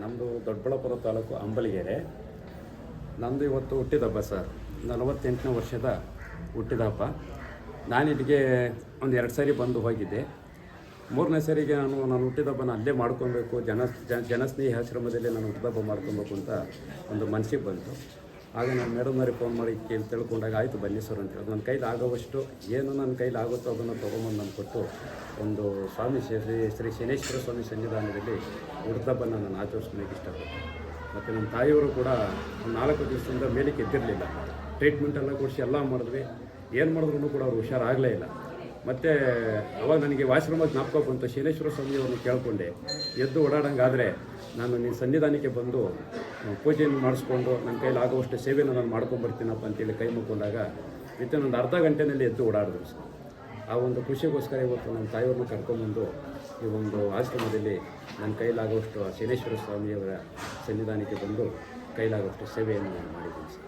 ನಮ್ಮದು ದೊಡ್ಡಬಳ್ಳಾಪುರ ತಾಲೂಕು ಅಂಬಲಿಗೆರೆ. ನಂದು ಇವತ್ತು ಹುಟ್ಟಿದ ಹಬ್ಬ ಸರ್. ನಲವತ್ತೆಂಟನೇ ವರ್ಷದ ಹುಟ್ಟಿದಬ್ಬ. ನಾನು ಇಲ್ಲಿಗೆ ಒಂದು ಎರಡು ಸಾರಿ ಬಂದು ಹೋಗಿದ್ದೆ. ಮೂರನೇ ಸಾರಿಗೆ ನಾನು ನಾನು ಹುಟ್ಟಿದಬ್ಬನ ಅಲ್ಲೇ ಮಾಡ್ಕೊಬೇಕು, ಜನ, ಜನ- ಜನಸ್ನೇಹಿ ಆಶ್ರಮದಲ್ಲಿ ನಾನು ಹುಟ್ಟಿದಬ್ಬ ಮಾಡ್ಕೊಬೇಕು ಅಂತ ಒಂದು ಮನಸ್ಸಿಗೆ ಬಂತು. ಆಗ ನಾನು ಮೇಡಮ್ನವ್ರಿಗೆ ಫೋನ್ ಮಾಡಿ ಕೇಳಿ ತಿಳ್ಕೊಂಡಾಗ ಆಯಿತು ಬನ್ನಿ ಸರ್ ಅಂತ ಹೇಳಿ. ನನ್ನ ಕೈಲಿ ಆಗೋವಷ್ಟು ಏನು ನನ್ನ ಕೈಲಿ ಆಗುತ್ತೋ ಅದನ್ನು ತೊಗೊಂಬಂದು ನಾನು ಕೊಟ್ಟು ಒಂದು ಸ್ವಾಮಿ ಶ್ರೀ ಶ್ರೀ- ಶನೇಶ್ವರ ಸ್ವಾಮಿ ಸನ್ನಿಧಾನದಲ್ಲಿ ಹುಟ್ಟಿದಬ್ಬನ ನಾನು ಆಚರಿಸ್ಕೊಳಕ್ಕೆ ಇಷ್ಟಪಡ್ತೀನಿ. ಮತ್ತು ನಮ್ಮ ತಾಯಿಯವರು ಕೂಡ ಒಂದು ನಾಲ್ಕು ದಿವಸದಿಂದ ಮೇಲಕ್ಕೆ ಎದ್ದಿರಲಿಲ್ಲ ಟ್ರೀಟ್ಮೆಂಟ್ ಎಲ್ಲ ಕೊಡಿಸಿ ಎಲ್ಲ ಮಾಡಿದ್ವಿ. ಏನು ಮಾಡಿದ್ರು ಕೂಡ ಅವ್ರು ಹುಷಾರಾಗಲೇ ಇಲ್ಲ. ಮತ್ತು ಅವಾಗ ನನಗೆ ವಾಶ್ರೂಮ ಜ್ಞಾಪಕ ಬಂತು ಸ್ವಾಮಿ ಸ್ವಾಮಿಯವ್ರನ್ನ ಕೇಳಿಕೊಂಡೆ. ಎದ್ದು ಓಡಾಡಂಗಾದರೆ ನಾನು ನಿನ್ನ ಸನ್ನಿಧಾನಕ್ಕೆ ಬಂದು ಪೂಜೆಯನ್ನು ಮಾಡಿಸ್ಕೊಂಡು ನನ್ನ ಕೈಯಲ್ಲಿ ಆಗುವಷ್ಟು ಸೇವೆನ ನಾನು ಮಾಡ್ಕೊಂಬರ್ತೀನಪ್ಪ ಅಂತೇಳಿ ಕೈ ಮುಕ್ಕೊಂಡಾಗ ವಿತಿನ್ ಒಂದು ಅರ್ಧ ಗಂಟೆನಲ್ಲಿ ಎದ್ದು ಓಡಾಡಿದ್ರು ಸರ್. ಆ ಒಂದು ಖುಷಿಗೋಸ್ಕರ ಇವತ್ತು ನನ್ನ ತಾಯಿಯವ್ರನ್ನ ಕರ್ಕೊಂಬಂದು ಈ ಒಂದು ಆಶ್ರಮದಲ್ಲಿ ನನ್ನ ಕೈಲಾಗುವಷ್ಟು ಆ ಶನೇಶ್ವರ ಸ್ವಾಮಿಯವರ ಸನ್ನಿಧಾನಕ್ಕೆ ಬಂದು ಕೈಲಾಗುವಷ್ಟು ಸೇವೆಯನ್ನು ನಾನು ಮಾಡಿದ್ದೀನಿ ಸರ್.